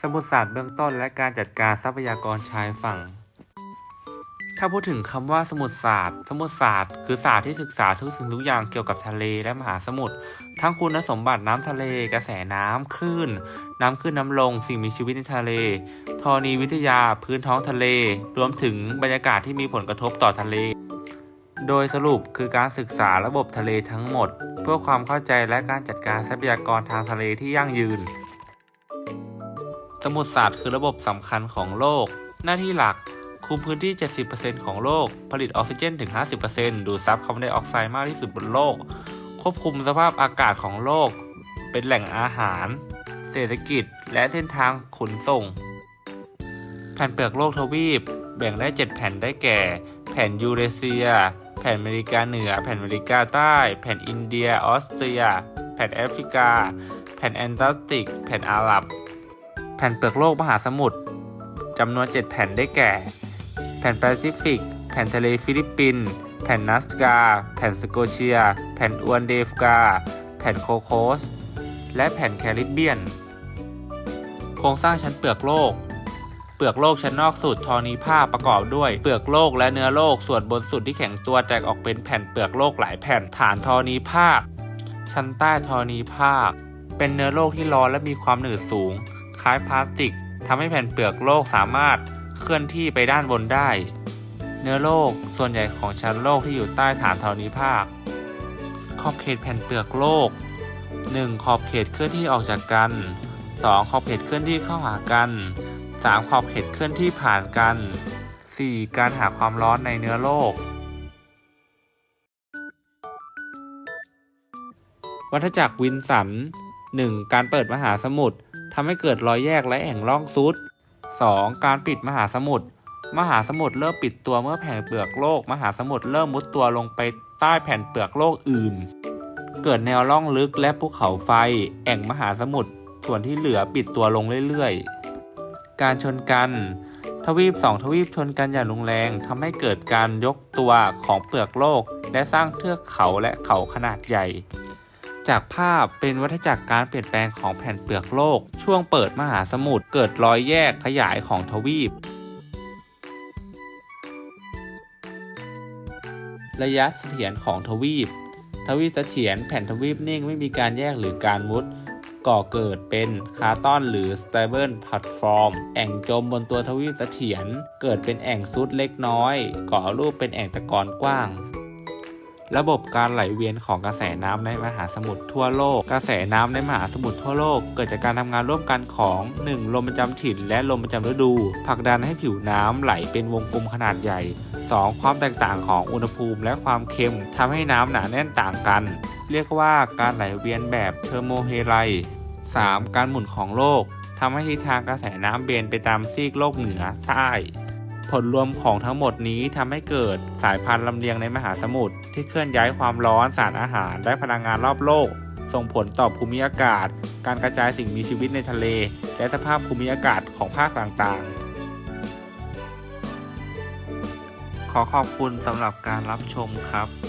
สมุทรศาสตร์เบื้องต้นและการจัดการทรัพยากรชายฝั่ง ถ้าพูดถึงคำว่าสมุทรศาสตร์ สมุทรศาสตร์คือศาสตร์ที่ศึกษาทุกสิ่งทุกอย่างเกี่ยวกับทะเลและมหาสมุทร ทั้งคุณสมบัติน้ำทะเล กระแสน้ำคลื่น น้ำขึ้นน้ำลง สิ่งมีชีวิตในทะเล ธรณีวิทยา พื้นท้องทะเล รวมถึงบรรยากาศที่มีผลกระทบต่อทะเล โดยสรุปคือการศึกษาระบบทะเลทั้งหมด เพื่อความเข้าใจและการจัดการทรัพยากรทางทะเลที่ยั่งยืน สมุทรศาสตร์คือระบบสำคัญของโลก หน้าที่หลักคุมพื้นที่ 70%ของโลก ผลิตออกซิเจนถึง 50%ดูดซับคาร์บอนไดออกไซด์มากที่สุดบนโลก ควบคุมสภาพอากาศของโลก เป็นแหล่งอาหาร เศรษฐกิจ และเส้นทางขนส่ง แผ่นเปลือกโลกทวีป แบ่งได้ 7 แผ่นได้แก่ แผ่นยูเรเซีย แผ่นอเมริกาเหนือ แผ่นอเมริกาใต้ แผ่นอินเดีย ออสเตรีย แผ่นแอฟริกา แผ่นแอนตาร์กติก แผ่นอาหรับ แผ่นเปลือกโลกมหาสมุทรจำนวน 7 แผ่นได้แก่ แผ่นแปซิฟิก แผ่นทะเลฟิลิปปินส์แผ่นนัสกา แผ่นสโกเชีย แผ่นอวนเดฟกา แผ่นโคโคส และแผ่นแคริบเบียน โครงสร้างชั้นเปลือกโลก เปลือกโลกชั้นนอกสุดทอนีภาคประกอบด้วยเปลือกโลกและเนื้อโลกส่วนบนสุดที่แข็งตัวแตกออกเป็นแผ่นเปลือกโลกหลายแผ่นฐานทอนีภาคชั้นใต้ทอนีภาคเป็นเนื้อโลกที่ร้อนและมีความหนืดสูง คล้ายพลาสติกทำให้แผ่นเปลือกโลกสามารถเคลื่อนที่ไปด้านบนได้ เนื้อโลกส่วนใหญ่ของชั้นโลกที่อยู่ใต้ฐานทอนีภาค ขอบเขตแผ่นเปลือกโลก 1. ขอบเขตเคลื่อนที่ออกจากกัน 2. ขอบเขตเคลื่อนที่เข้าหากัน 3. ขอบเขตเคลื่อนที่ผ่านกัน 4. การหาความร้อนในเนื้อโลก วัฏจักรวินสัน 1. การเปิดมหาสมุทร ทำให้เกิดรอยแยกและแอ่งร่องซุด 2. การปิดมหาสมุทร มหาสมุทรเริ่มปิดตัวเมื่อแผ่นเปลือกโลก มหาสมุทรเริ่มมุดตัวลงไปใต้แผ่นเปลือกโลกอื่น เกิดแนวร่องลึกและภูเขาไฟ แอ่งมหาสมุทร ส่วนที่เหลือปิดตัวลงเรื่อยๆ การชนกัน ทวีปสองทวีปชนกันอย่างรุนแรงทำให้เกิดการยกตัวของเปลือกโลก และสร้างเทือกเขาและเขาขนาดใหญ่ จากภาพเป็นวัฏจักรการเปลี่ยนแปลงของแผ่นเปลือกโลก ช่วงเปิดมหาสมุทรเกิดรอยแยกขยายของทวีป ระยะเสถียรของทวีป ทวีปเสถียรแผ่นทวีปนิ่งไม่มีการแยกหรือการมุดก่อเกิดเป็นคาร์ตอนหรือ stable platform แอ่งจมบนตัวทวีปเสถียรเกิดเป็นแอ่งซุดเล็กน้อย ก่อรูปเป็นแอ่งตะกอนกว้าง ระบบการไหลเวียนของกระแสน้ำในมหาสมุทรทั่วโลก กระแสน้ำในมหาสมุทรทั่วโลก เกิดจากการทำงานร่วมกันของ 1. ลมประจำถิ่น และลมประจำฤดูผลักดันให้ผิวน้ำไหลเป็นวงกลมขนาดใหญ่ 2. ความแตกต่างของอุณหภูมิและความเค็มทำให้น้ำหนาแน่นต่างกัน เรียกว่าการไหลเวียนแบบเทอร์โมเฮไล 3. การหมุนของโลกทำให้ทิศทางกระแสน้ำเบนไปตามซีกโลกเหนือใต้ ผลรวมของทั้งหมดนี้ทำให้เกิดสายพันธุ์ลำเลียงในมหาสมุทรที่เคลื่อนย้ายความร้อนสารอาหาร และพลังงานรอบโลก ส่งผลต่อภูมิอากาศ การกระจายสิ่งมีชีวิตในทะเล และสภาพภูมิอากาศของภาคต่างๆ ขอขอบคุณสำหรับการรับชมครับ